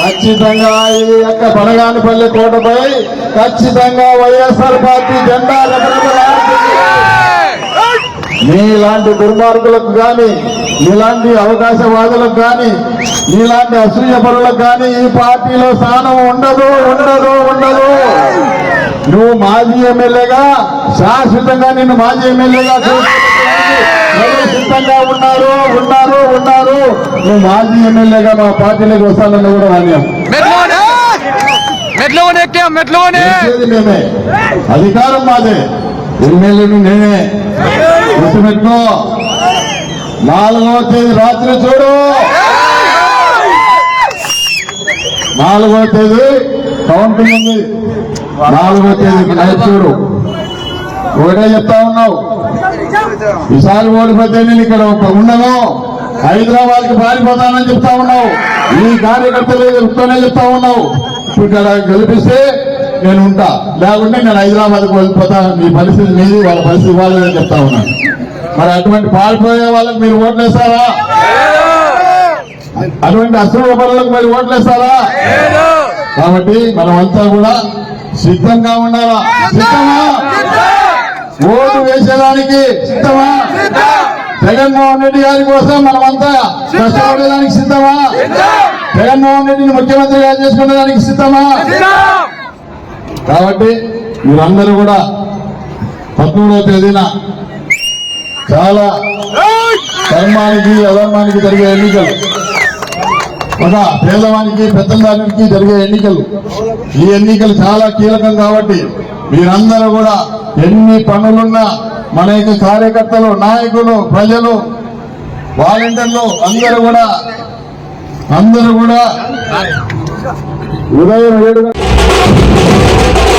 ఖచ్చితంగా ఈ యొక్క బనగానిపల్లి కోటపై ఖచ్చితంగా వైఎస్ఆర్ పార్టీ జెండా మీలాంటి దుర్మార్గులకు కానీ ఇలాంటి అవకాశవాదులకు కానీ ఇలాంటి అసూయ పనులకు కానీ ఈ పార్టీలో స్థానం ఉండదు ఉండదు ఉండదు. నువ్వు మాజీ ఎమ్మెల్యేగా శాశ్వతంగా నిన్ను మాజీ ఎమ్మెల్యేగా సిద్ధంగా ఉన్నారు ఉన్నారు ఉన్నారు. నువ్వు మాజీ ఎమ్మెల్యేగా మా పార్టీలోకి వస్తానని కూడా చేసేది మేమే. అధికారం మాదే. ఎమ్మెల్యేను నేనే. గుర్తుపెట్టుకో. నాలుగవ తేదీ రాత్రి చూడు. నాలుగవ తేదీ కౌంటింగ్ ఉంది. నాలుగవ తేదీకి నైట్ చూడు. ఒకటే చెప్తా ఉన్నావు. ఈసారి ఓడిపోతే నేను ఇక్కడ ఉండను. హైదరాబాద్కి పారిపోతానని చెప్తా ఉన్నావు. ఈ కార్యకర్తలు చెప్తూనే చెప్తా ఉన్నావు. ఇక్కడ గెలిపిస్తే నేను ఉంటా. లేకుంటే నేను హైదరాబాద్కు వెళ్ళిపోతా. మీ పరిస్థితి మీది వాళ్ళ పరిస్థితి వాళ్ళని చెప్తా ఉన్నాను మరి అటువంటి పారిపోయే వాళ్ళకి మీరు ఓట్లేస్తారా? అటువంటి అసలు పనులకు మీరు ఓట్లేస్తారా? కాబట్టి మనమంతా కూడా సిద్ధంగా ఉండాలా? సిద్ధమా? ఓటు వేసేదానికి సిద్ధమా? జగన్మోహన్ రెడ్డి గారి కోసం మనమంతా కష్టపడేదానికి సిద్ధమా? జగన్మోహన్ రెడ్డిని ముఖ్యమంత్రిగా చేసుకునేదానికి సిద్ధమా? కాబట్టి మీరందరూ కూడా పదమూడవ తేదీన చాలా ధర్మానికి అధర్మానికి జరిగే ఎన్నికలు. ఒక పేదవానికి పెద్దదానికి జరిగే ఎన్నికలు. ఈ ఎన్నికలు చాలా కీలకం కాబట్టి మీరందరూ కూడా ఎన్ని పనులున్నా మన యొక్క కార్యకర్తలు నాయకులు ప్రజలు వాలంటీర్లు అందరూ కూడా అందరూ కూడా ఉదయం ఏడు గంటల